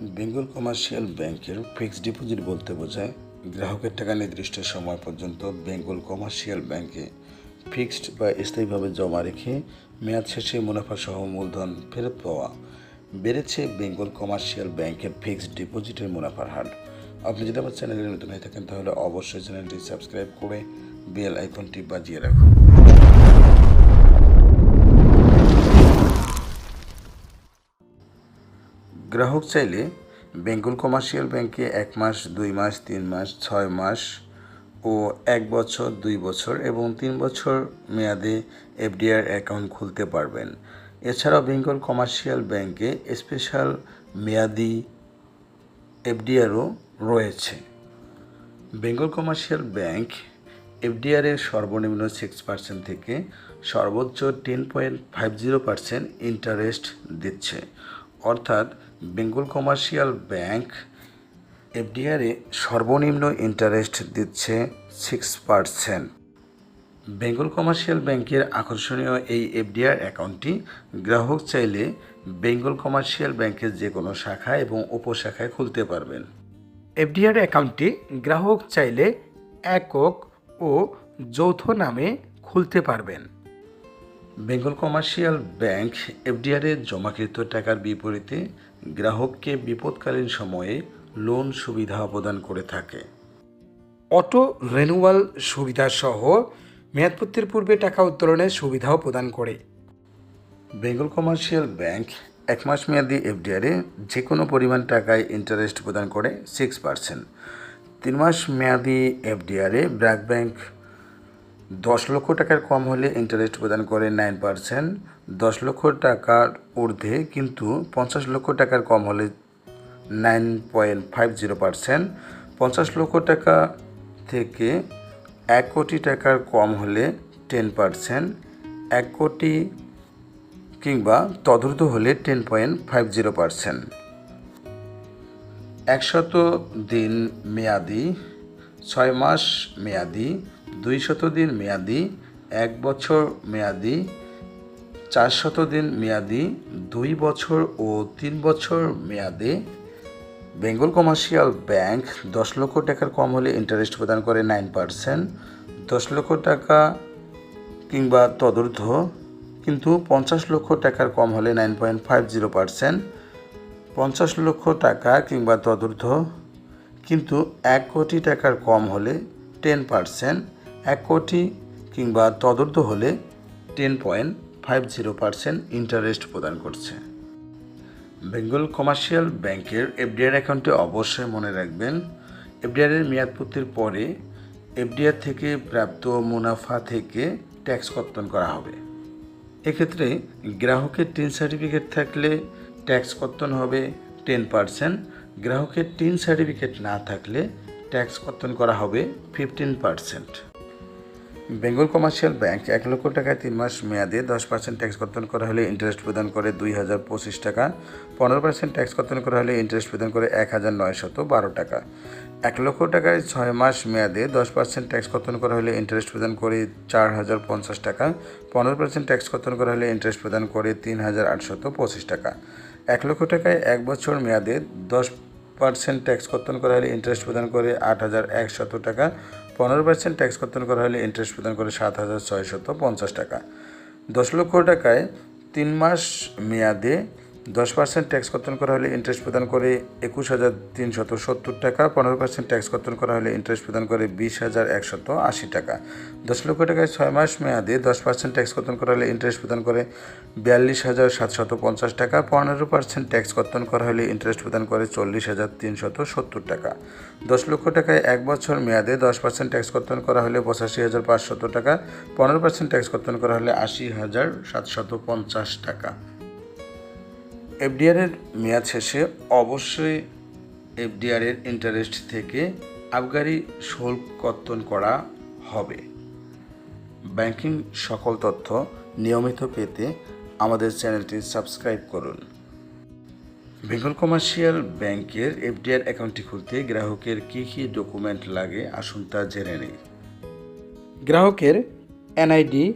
Bengal commercial ব্যাংকের fixed deposit বলতে বোঝায়, গ্রাহকের টাকা নির্দিষ্ট সময় পর্যন্ত বেঙ্গল কমার্শিয়াল ব্যাংকে ফিক্সড বা স্থায়ীভাবে জমা রেখে মেয়াদ শেষে মুনাফা সহ মূলধন ফেরত পাওয়া। বেড়েছে বেঙ্গল কমার্শিয়াল ব্যাংকের ফিক্সড ডিপোজিটের মুনাফার হার। আপনি যদি আমার চ্যানেলে নতুন হয়ে থাকেন, তাহলে অবশ্যই চ্যানেলটি সাবস্ক্রাইব করে বেল আইকনটি বাজিয়ে রাখুন। গ্রাহক চাইলে বেঙ্গল কমার্শিয়াল ব্যাংকে এক মাস, দুই মাস, তিন মাস, ছয় মাস ও এক বছর, দুই বছর এবং তিন বছর মেয়াদে এফডিআর অ্যাকাউন্ট খুলতে পারবেন। এছাড়াও বেঙ্গল কমার্শিয়াল ব্যাংকে স্পেশাল মেয়াদি এফডিআরও রয়েছে। বেঙ্গল কমার্শিয়াল ব্যাংক এফডিআর এর সর্বনিম্ন সিক্স পার্সেন্ট থেকে সর্বোচ্চ ten point five zero percent interest দিচ্ছে। অর্থাৎ বেঙ্গল কমার্শিয়াল ব্যাংক এফডিআরে সর্বনিম্ন ইন্টারেস্ট দিচ্ছে সিক্স পার্সেন্ট বেঙ্গল কমার্শিয়াল ব্যাংকের আকর্ষণীয় এই এফডিআর অ্যাকাউন্টটি গ্রাহক চাইলে বেঙ্গল কমার্শিয়াল ব্যাংকের যে কোনো শাখা এবং উপশাখায় খুলতে পারবেন। এফডিআর অ্যাকাউন্টটি গ্রাহক চাইলে একক ও যৌথ নামে খুলতে পারবেন। বেঙ্গল কমার্শিয়াল ব্যাংক এফডিআরে জমাকৃত টাকার বিপরীতে গ্রাহককে বিপদকালীন সময়ে লোন সুবিধা প্রদান করে থাকে। অটো রেনুয়াল সুবিধা সহ মেয়াদপত্তির পূর্বে টাকা উত্তোলনের সুবিধাও প্রদান করে। বেঙ্গল কমার্শিয়াল ব্যাংক এক মাস মেয়াদি এফডিআরে যে কোনো পরিমাণ টাকায় ইন্টারেস্ট প্রদান করে সিক্স পার্সেন্ট তিন মাস মেয়াদি এফডিআরে ব্র্যাক ব্যাংক দশ লক্ষ টাকার কম হলে ইন্টারেস্ট প্রদান করে নাইন পার্সেন্ট দশ লক্ষ টাকার ঊর্ধ্বে কিন্তু পঞ্চাশ লক্ষ টাকার কম হলে nine point five zero percent পঞ্চাশ লক্ষ টাকা থেকে এক কোটি টাকার কম হলে টেন পার্সেন্ট এক কোটি কিংবা তদূর্ধ্ব হলে ten point five zero percent একশত দিন মেয়াদি, ছয় মাস মেয়াদি দুই শত দিন মেয়াদি, এক বছর মেয়াদি, চারশত দিন মেয়াদি, দুই বছর ও তিন বছর মেয়াদে। বেঙ্গল কমার্শিয়াল ব্যাংক দশ লক্ষ টাকার কম হলে ইন্টারেস্ট প্রদান করে নাইন পার্সেন্ট। দশ লক্ষ টাকা কিংবা তদূর্ধ্ব, কিন্তু পঞ্চাশ লক্ষ টাকার কম হলে nine point five zero percent. পঞ্চাশ লক্ষ টাকা কিংবা তদূর্ধ্ব, কিন্তু এক কোটি টাকার কম হলে টেন পার্সেন্ট। এক কোটি কিংবা তদূর্ধ্ব হলে ten point five zero percent interest প্রদান করছে। বেঙ্গল কমার্শিয়াল ব্যাংকের এফডিআর অ্যাকাউন্টে অবশ্যই মনে রাখবেন এফডিআরের মেয়াদপূর্তির পরে এফডিআর থেকে প্রাপ্ত মুনাফা থেকে ট্যাক্স কর্তন করা হবে। এক্ষেত্রে গ্রাহকের টিন সার্টিফিকেট থাকলে ট্যাক্স কর্তন হবে টেন পার্সেন্ট গ্রাহকের টিন সার্টিফিকেট না থাকলে ট্যাক্স কর্তন করা হবে fifteen percent Bengal Commercial Bank এক লক্ষ টাকায় তিন মাস মেয়াদে দশ পার্সেন্ট ট্যাক্স কর্তন করা হলে ইন্টারেস্ট প্রদান করে দুই হাজার পঁচিশ টাকা। পনেরো পার্সেন্ট ট্যাক্স কর্তন করা হলে ইন্টারেস্ট প্রদান করে এক হাজার নয়শত বারো টাকা। এক লক্ষ টাকায় ছয় মাস মেয়াদে দশ পার্সেন্ট ট্যাক্স কর্তন করা হলে ইন্টারেস্ট প্রদান করে চার হাজার পঞ্চাশ টাকা। পনেরো পার্সেন্ট ট্যাক্স কর্তন করা হলে ইন্টারেস্ট প্রদান করে তিন হাজার আটশত পঁচিশ টাকা। এক লক্ষ টাকায় এক বছর মেয়াদে দশ পার্সেন্ট ট্যাক্স কর্তন করা হলে ইন্টারেস্ট প্রদান করে আট হাজার একশত টাকা। পনেরো পার্সেন্ট ট্যাক্স কর্তন করা হলে ইন্টারেস্ট প্রদান করে সাত হাজার ছয়শত পঞ্চাশ টাকা। দশ লক্ষ টাকায় তিন মাস মেয়াদে দশ পার্সেন্ট ট্যাক্স কর্তন করা হলে ইন্টারেস্ট প্রদান করে একুশ হাজার তিনশত সত্তর টাকা, পনেরো পার্সেন্ট ট্যাক্স কর্তন করা হলে ইন্টারেস্ট প্রদান করে বিশ হাজার একশত আশি টাকা। দশ লক্ষ টাকায় ছয় মাস মেয়াদে দশ পার্সেন্ট ট্যাক্স কর্তন করা হলে ইন্টারেস্ট প্রদান করে বিয়াল্লিশ হাজার সাতশত পঞ্চাশ টাকা, পনেরো পার্সেন্ট ট্যাক্স কর্তন করা হলে ইন্টারেস্ট প্রদান করে চল্লিশ হাজার তিনশত সত্তর টাকা। দশ লক্ষ টাকায় এক বছর মেয়াদে দশ পার্সেন্ট ট্যাক্স কর্তন করা হলে পঁচাশি হাজার পাঁচশত টাকা, পনেরো পার্সেন্ট ট্যাক্স কর্তন করা হলে আশি হাজার সাতশত পঞ্চাশ টাকা। এফডিআরের মেয়াদ শেষে অবশ্যই এফডিআরের ইন্টারেস্ট থেকে আবগারি শুল্ক কর্তন করা হবে। ব্যাংকিং সকল তথ্য নিয়মিত পেতে আমাদের চ্যানেলটি সাবস্ক্রাইব করুন। বেঙ্গল কমার্শিয়াল ব্যাংকের এফডিআর অ্যাকাউন্টটি খুলতে গ্রাহকের কী কী ডকুমেন্ট লাগে আসুন তা জেনে নিই। গ্রাহকের এনআইডি,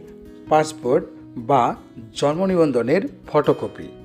পাসপোর্ট বা জন্ম নিবন্ধনের ফটোকপি।